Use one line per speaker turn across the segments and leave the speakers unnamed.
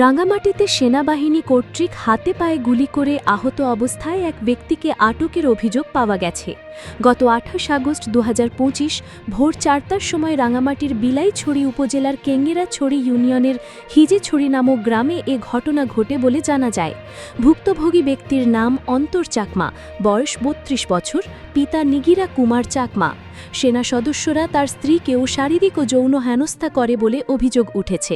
রাঙ্গামাটিতে সেনাবাহিনী কর্তৃক হাতে পায়ে গুলি করে আহত অবস্থায় এক ব্যক্তিকে আটকের অভিযোগ পাওয়া গেছে। গত আঠাশ আগস্ট দু হাজার পঁচিশ ভোর চারটার সময় রাঙ্গামাটির বিলাইছড়ি উপজেলার কেঙ্গেরাছড়ি ইউনিয়নের হিজেছড়ি নামক গ্রামে এ ঘটনা ঘটে বলে জানা যায়। ভুক্তভোগী ব্যক্তির নাম অন্তর চাকমা, বয়স বত্রিশ বছর, পিতা নিগিরা কুমার চাকমা। সেনা সদস্যরা তার স্ত্রীকেও শারীরিক ও যৌন হেনস্থা করে বলে অভিযোগ উঠেছে।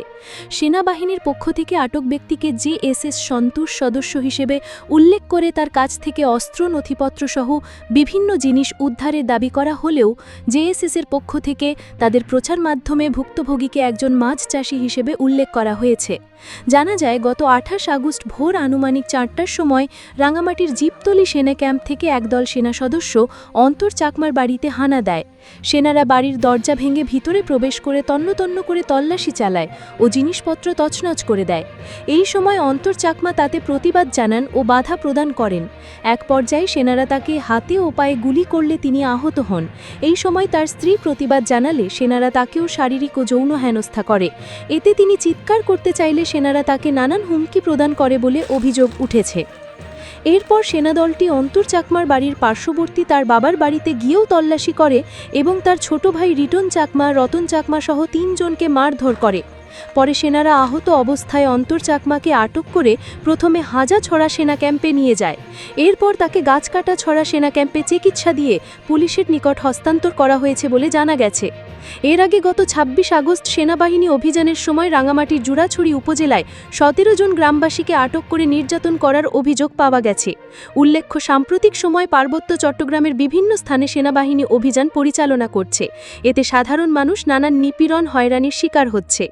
সেনাবাহিনীর পক্ষ থেকে আটক ব্যক্তিকে জেএসএস সন্তোষ সদস্য হিসেবে উল্লেখ করে তার কাছ থেকে অস্ত্র, নথিপত্র সহ বিভিন্ন জিনিস উদ্ধারের দাবি করা হলেও জেএসএসের পক্ষ থেকে তাদের প্রচার মাধ্যমে ভুক্তভোগীকে একজন মাছ চাষি হিসেবে উল্লেখ করা হয়েছে। জানা যায়, গত আঠাশ আগস্ট ভোর আনুমানিক চারটার সময় রাঙামাটির জিপতলি সেনা ক্যাম্প থেকে একদল সেনা সদস্য অন্তর চাকমার বাড়িতে হানা দেয়। সেনারা বাড়ির দরজা ভেঙে ভিতরে প্রবেশ করে তন্নতন্ন করে তল্লাশি চালায় ও জিনিসপত্র তছনছ করে দেয়। এই সময় অন্তর চাকমা তাতে প্রতিবাদ জানান ও বাধা প্রদান করেন। এক পর্যায়ে সেনারা তাকে হাতে ও পায়ে গুলি করলে তিনি আহত হন। এই সময় তার স্ত্রী প্রতিবাদ জানালে সেনারা তাকেও শারীরিক ও যৌন হেনস্থা করে। এতে তিনি চিৎকার করতে চাইলে সেনারা তাকে নানান হুমকি প্রদান করে বলে অভিযোগ উঠেছে। এরপর সেনাদলটি অন্তর চাকমার বাড়ির পার্শ্ববর্তী তার বাবার বাড়িতে গিয়েও তল্লাশি করে এবং তার ছোট ভাই রিটন চাকমা, রতন চাকমা সহ তিনজনকে মারধর করে। পরে সেনারা আহত অবস্থায় অন্তর চাকমাকে আটক করে প্রথমে হাজা ছড়া সেনা ক্যাম্পে নিয়ে যায়। এরপর তাকে গাছকাটা ছড়া সেনা ক্যাম্পে চিকিৎসা দিয়ে পুলিশের নিকট হস্তান্তর করা হয়েছে বলে জানা গেছে। এর আগে গত ২৬ আগস্ট সেনাবাহিনী অভিযানের সময় রাঙামাটির জুড়াছড়ি উপজেলায় সতেরো জন গ্রামবাসীকে আটক করে নির্যাতন করার অভিযোগ পাওয়া গেছে। উল্লেখ্য, সাম্প্রতিক সময় পার্বত্য চট্টগ্রামের বিভিন্ন স্থানে সেনাবাহিনী অভিযান পরিচালনা করছে। এতে সাধারণ মানুষ নানান নিপীড়ন, হয়রানির শিকার হচ্ছে।